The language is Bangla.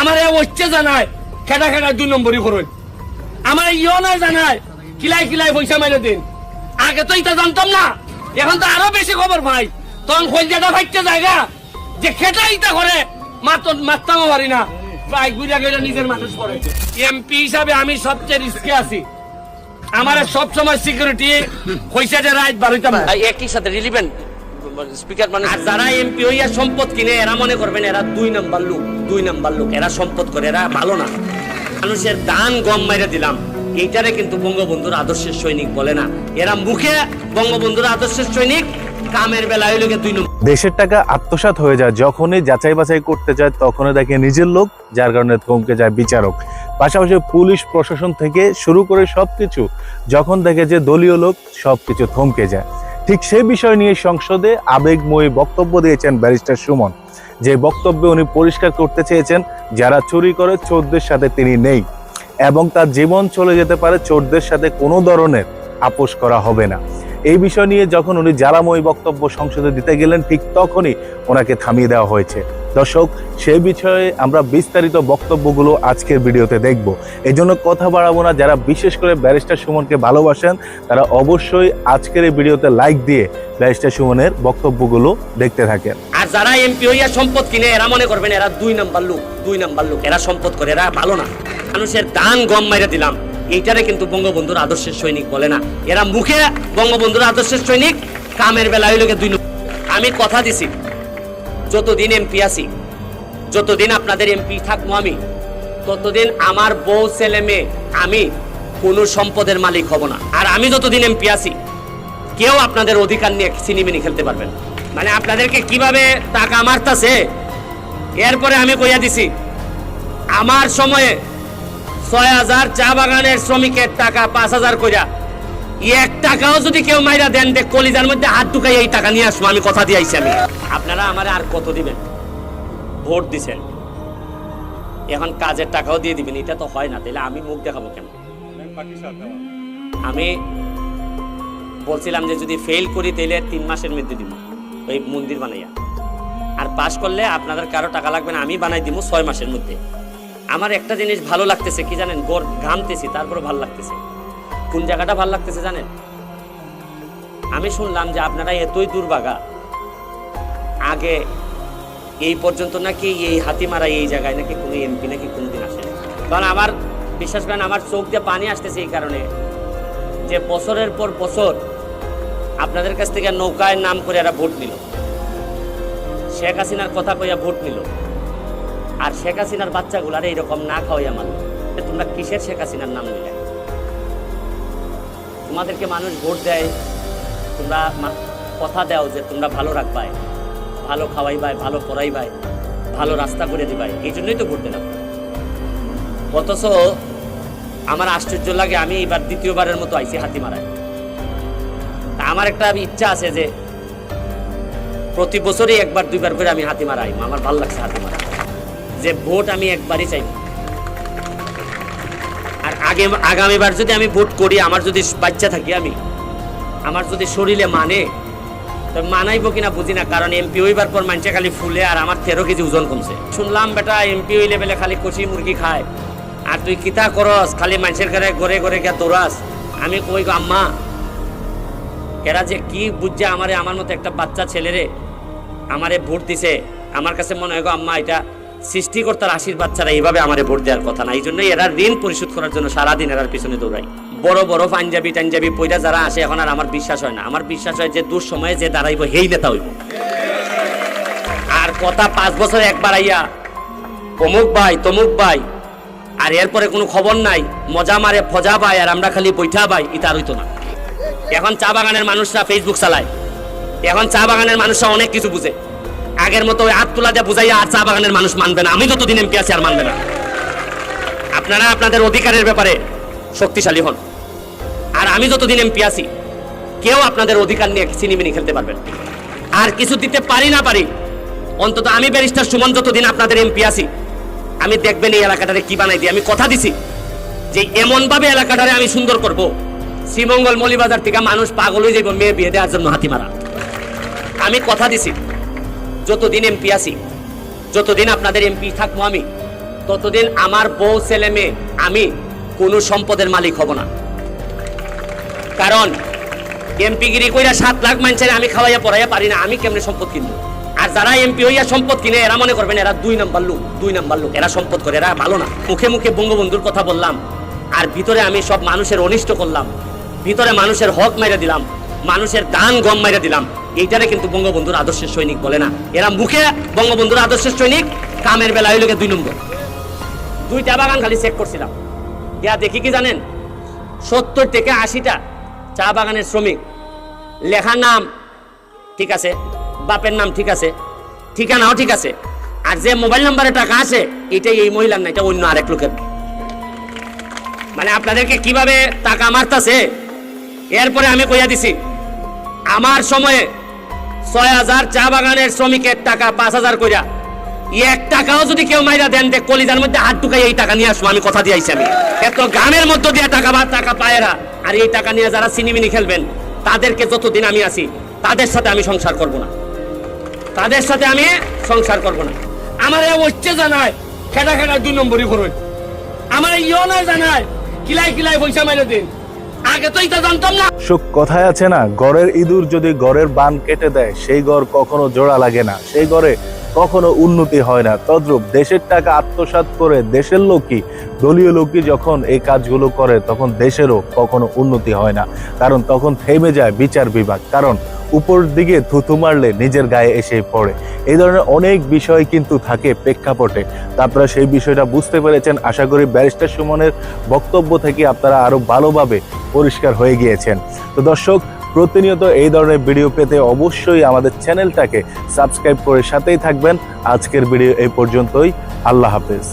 আমার এ হচ্ছে জানায়, খেটা খেটা দুই নম্বরই করুন। আমার ইও নাই জানায় কিলাই কিলাই পয়সা মাইনে দিন। আগে তো এটা জানতাম না, এখন তো আরও বেশি খবর ভাই। তখন কলজাটা ফাইতে জায়গা যে খেটা ইটা করে মাত্র মারতামও পারি না। প্রায় গুজা গেলে নিজের মানুষ করে এমপি হিসাবে আমি সবচেয়ে রিস্কে আছি। আমার সব সময় সিকিউরিটি পয়সা যে রাইট বাড়িতাম। একই সাথে রিলিভেন্ট স্পিকার মানে আর যারা এমপি হইয়া সম্পদ কিনে এরা মনে করবেন এরা দুই নাম্বার লোক দুই নাম্বার লোক। এরা সম্পদ করে এরা ভালো না। মানুষের দান গম মাইরে দিলাম। এইটারে কিন্তু বঙ্গবন্ধুর আদর্শের সৈনিক বলে না। এরা মুখে বঙ্গবন্ধুর আদর্শের সৈনিক কামের বেলা হইল দুই নম্বর। দেশের টাকা আত্মসাৎ হয়ে যায় যখনই যাচাই বাছাই করতে যায় তখনই দেখে নিজের লোক যার কারণে থমকে যায় বিচারক। পাশাপাশি পুলিশ প্রশাসন থেকে শুরু করে সবকিছু যখন দেখে যে দলীয় লোক সবকিছু থমকে যায়। ঠিক সেই বিষয় নিয়ে সংসদে আবেগময়ী বক্তব্য দিয়েছেন ব্যারিস্টার সুমন। যে বক্তব্যে উনি পরিষ্কার করতে চেয়েছেন, যারা চুরি করে চোরদের সাথে তিনি নেই এবং তার জীবন চলে যেতে পারে চোরদের সাথে কোনো ধরনের আপোষ করা হবে না। এই বিষয় নিয়ে যখন উনি জ্বালাময়ী বক্তব্য সংসদে দিতে গেলেন, ঠিক তখনই ওনাকে থামিয়ে দেওয়া হয়েছে। দর্শক সেই বিষয়ে আমরা বিস্তারিত বক্তব্যগুলো আজকের ভিডিওতে দেখব। এই জন্য কথা বাড়াবো না, যারা বিশেষ করে ব্যারিস্টার সুমনকে ভালোবাসেন, তারা অবশ্যই আজকের এই ভিডিওতে লাইক দিয়ে ব্যারিস্টার সুমনের বক্তব্যগুলো দেখতে থাকেন। আর যারা এমপি হইয়া সম্পদ কিনে, এরা মনে করবেন এরা দুই নাম্বার লোক, দুই নাম্বার লোক। এরা সম্পদ করে, এরা ভালো না। মানুষের দান গম মাইরে দিলাম। এইটারে কিন্তু বঙ্গবন্ধুর আদর্শের সৈনিক বলে না। এরা মুখে বঙ্গবন্ধুর আদর্শের সৈনিক, কামের বেলা হইল গিয়ে দুই আমি কথা দিছি যতদিন এমপি আছি, যতদিন আপনাদের এমপি থাকব আমি, ততদিন আমার বউ, ছেলে, মেয়ে, আমি কোনো সম্পদের মালিক হব না। আর আমি যতদিন এমপি আছি, কেউ আপনাদের অধিকার নিয়ে সিনেমিনি খেলতে পারবেন মানে আপনাদেরকে কীভাবে টাকা মারতাছে, এরপরে আমি কইয়া দিছি, আমার সময়ে ছয় হাজার চা বাগানের শ্রমিকের টাকা পাঁচ হাজার কইরা এক টাকাও যদি কেউ মাইরা দেন, দেখ, কলিজার মধ্যে হাত ঢুকাই এই টাকা নিয়ে আসব, আমি কথা দিয়ে আমি। আপনারা আমার আর কত দিবেন? ভোট দিছেন। এখন কাজের টাকাও দিয়ে দিবেন, এটা তো হয় না তাহলে আমি মুখ দেখাবো কেন? আমি বলছিলাম যে যদি ফেল করি তাহলে তিন মাসের মধ্যে দিব, ওই মন্দির বানাইয়া। আর পাস করলে আপনাদের কারও টাকা লাগবে না, আমি বানাই দিব ছয় মাসের মধ্যে। আমার একটা জিনিস ভালো লাগতেছে, কি জানেন? গোর ঘামতেছি তারপরে ভালো লাগতেছে। কোন জায়গাটা ভালো লাগতেছে জানেন? আমি শুনলাম যে আপনারা এতই দুর্ভাগা আগে এই পর্যন্ত নাকি এই হাতিমারা এই জায়গায় নাকি কোনো এমপি নাকি কোনোদিন আসে কারণ আমার, বিশ্বাস করেন, আমার চোখ দিয়ে পানি আসতেছে এই কারণে যে বছরের পর বছর আপনাদের কাছ থেকে নৌকায় নাম করে এরা ভোট নিল। শেখ হাসিনার কথা কইয়া ভোট নিল। আর শেখ হাসিনার বাচ্চাগুলার এইরকম না খাওয়াইয়া মানল। তোমরা কিসের শেখ হাসিনার নাম নিলে? তোমাদেরকে মানুষ ভোট দেয়, তোমরা কথা দাও যে তোমরা ভালো রাখবাই, ভালো খাওয়াইবাই, ভালো পড়াইবাই, ভালো রাস্তা করে দিবাই। এই জন্যই তো ভোট দিলাম। অথচ আমার আশ্চর্য লাগে, আমি এবার দ্বিতীয়বারের মতো আইছি হাতি মারায়। আমার একটা ইচ্ছা আছে যে প্রতি বছরই একবার, দুইবার করে আমি হাতি মারাই, আমার ভালো লাগছে হাতি মারা। যে ভোট আমি একবারই চাই আগে আগামীবার যদি আমি ভোট করি, আমার যদি বাচ্চা থাকি আমি, আমার যদি শরীরে মানে তো মানাইবো কিনা বুঝি না, কারণ এমপি হইবার পর মানুষে খালি ফুলে আর আমার তেরো কেজি ওজন কমছে। শুনলাম বেটা এমপি হইলে বেলে খালি কচি মুরগি খায়। আর তুই কিতা করস, খালি মানুষের ঘরে ঘরে ঘরে গিয়া দৌড়াস। আমি কই আম্মা, এরা যে কি বুঝছে আমারে, আমার মতো একটা বাচ্চা ছেলেরে আমারে ভোট দিছে। আমার কাছে মনে হয় গো আম্মা, এটা সৃষ্টিকর্তার আশীর্বাদ ছাড়া এইভাবে আমার ভোট দেওয়ার কথা না। এই জন্য এরা ঋণ পরিশোধ করার জন্য সারাদিন এরার পিছনে দৌড়াই বড় বড় পাঞ্জাবি টাঞ্জাবি পয়রা যারা আসে, এখন আর আমার বিশ্বাস হয় না। আমার বিশ্বাস হয় যে দূর সময়ে যে দাঁড়াইব, হেই নেতা হইব। আর কথা পাঁচ বছর একবার আইয়া, অমুক ভাই, তমুক ভাই, আর এরপরে কোনো খবর নাই, মজা মারে ফজা পাই আর আমরা খালি বৈঠা পাই ইতার হইতো না। এখন চা বাগানের মানুষরা ফেসবুক চালায়। এখন চা বাগানের মানুষরা অনেক কিছু বুঝে। আগের মতো ওই হাত তোলা দিয়ে বুঝাইয়া আর চা বাগানের মানুষ মানবে না। আমি যতদিন এমপি আছি আর মানবে না। আপনারা আপনাদের অধিকারের ব্যাপারে শক্তিশালী হন। আর আমি যতদিন এমপি আছি, কেউ আপনাদের অধিকার নিয়ে সিনেমিনি খেলতে পারবেন আর কিছু দিতে পারি না পারি, অন্তত আমি ব্যারিস্টার সুমন যতদিন আপনাদের এমপি আছি, আমি দেখবেন এই এলাকাটারে কি বানাই দিই আমি কথা দিছি যে এমনভাবে এলাকাটারে আমি সুন্দর করব, শ্রীমঙ্গল মলিবাজার থেকে মানুষ পাগল হয়ে যাইব, মেয়ে বিয়ে দেওয়ার জন্য হাতি মারা। আমি কথা দিছি। যতদিন এমপি আছি, যতদিন আপনাদের এমপি থাকব আমি, ততদিন আমার বউ, ছেলে, মেয়ে, আমি কোনো সম্পদের মালিক হব না। কারণ এমপিগিরি কইরা সাত লাখ মানুষের আমি খাওয়াইয়া পড়াইয়া পারি না, আমি কেমনে সম্পদ কিনবো? আর যারা এমপি হইয়া সম্পদ কিনে, এরা মনে করবেন এরা দুই নাম্বার লোক, দুই নাম্বার লোক, এরা সম্পদ করে, এরা ভালো না। মুখে মুখে বঙ্গবন্ধুর কথা বললাম, আর ভিতরে আমি সব মানুষের অনিষ্ট করলাম, ভিতরে মানুষের হক মাইরা দিলাম, মানুষের দান গম মাইরা দিলাম এইটারে কিন্তু বঙ্গবন্ধুর আদর্শের সৈনিক বলে না। এরা মুখে বঙ্গবন্ধুর আদর্শের সৈনিক, কামের বেলা হইল দুই নম্বর। দুইটা বাগান খালি চেক করছিলাম। ইয়া দেখি কি জানেন? সত্তর থেকে আশিটা চা বাগানের শ্রমিক। লেখার নাম ঠিক আছে, বাপের নাম ঠিক আছে, ঠিকানাও ঠিক আছে। আর যে মোবাইল নাম্বারে টাকা আছে, এটাই এই মহিলার না, এটা অন্য আরেক লোকের। মানে আপনাদেরকে কীভাবে টাকা মারতাছে? এরপরে আমি কইয়া দিছি, আমার সময়ে ছয় হাজার চা বাগানের শ্রমিকের টাকা, পাঁচ হাজার কইরা। এক টাকাও যদি কেউ মাইরা দেন, দেখ, কলিজার মধ্যে হাত ঢুকাই এই টাকা নিয়ে আসব, আমি কথা দিয়ে আইছি আমি। এত গানের মধ্যে দিয়ে টাকা বা টাকা পায়রা আর এই টাকা নিয়ে যারা সিনেমিনি খেলবেন, তাদেরকে যতদিন আমি আছি, তাদের সাথে আমি সংসার করব না। তাদের সাথে আমি সংসার করব না। আমার হচ্ছে জানায় খেটা খেটা দুই নম্বরই করুন আমার ইও না জানায় কিলাই কিলাই পয়সা মাইরে দিন। আগে কথায় আছে না, গড়ের ইঁদুর যদি গড়ের বান কেটে দেয়, সেই গড় কখনো জোড়া লাগে না, সেই গড়ে কখনো উন্নতি হয় না। তদ্রূপ দেশের টাকা আত্মসাৎ করে দেশের লোকই, দলীয় লোকই যখন এই কাজগুলো করে, তখন দেশেরও কখনো উন্নতি হয় না। কারণ তখন থেমে যায় বিচার বিভাগ। কারণ উপর দিকে থুথু মারলে নিজের গায়ে এসে পড়ে। এই ধরনের অনেক বিষয় কিন্তু থাকে প্রেক্ষাপটে। তা আপনারা সেই বিষয়টা বুঝতে পেরেছেন। আশা করি ব্যারিস্টার সুমনের বক্তব্য থেকে আপনারা আরও ভালোভাবে পরিষ্কার হয়ে গিয়েছেন। তো দর্শক, প্রতিনিয়ত এই ধরনের ভিডিও পেতে অবশ্যই আমাদের চ্যানেলটাকে সাবস্ক্রাইব করে সাথেই থাকবেন। আজকের ভিডিও এই পর্যন্তই। আল্লাহ হাফেজ।